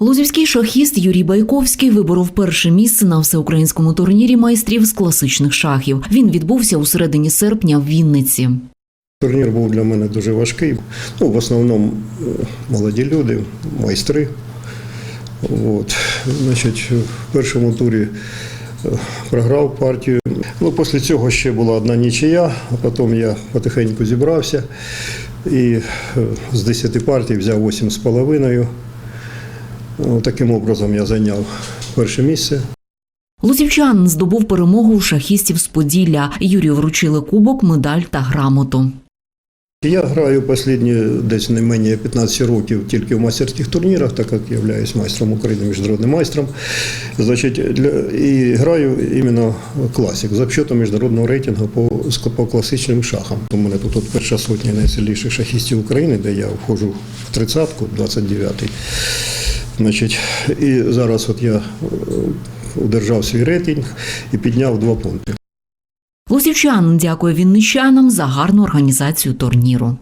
Лузівський шахіст Юрій Байковський виборов перше місце на всеукраїнському турнірі майстрів з класичних шахів. Він відбувся у середині серпня в Вінниці. Турнір був для мене дуже важкий. Ну, в основному е, молоді люди, майстри. От. Значить, в першому турі е, програв партію. Ну, після цього ще була одна нічия, а потім я потихеньку зібрався і е, з 10 партій взяв 8,5. Ну, Таким образом я зайняв перше місце. Лузівчан здобув перемогу у шахістів з Поділля. Юрію вручили кубок, медаль та грамоту. Я граю останні десь не менше 15 років тільки в майстерських турнірах, так як являюсь майстром України, міжнародним майстром. Значить, для, і граю іменно класик з обсчетом міжнародного рейтингу по, по класичним шахам. У мене тут от перша сотня найсильніших шахістів України, де я входжу в тридцятку, 29-й. Значить, і зараз от я е, удержав свій рейтинг і підняв два пункти. Лосівчан дякує вінничанам за гарну організацію турніру.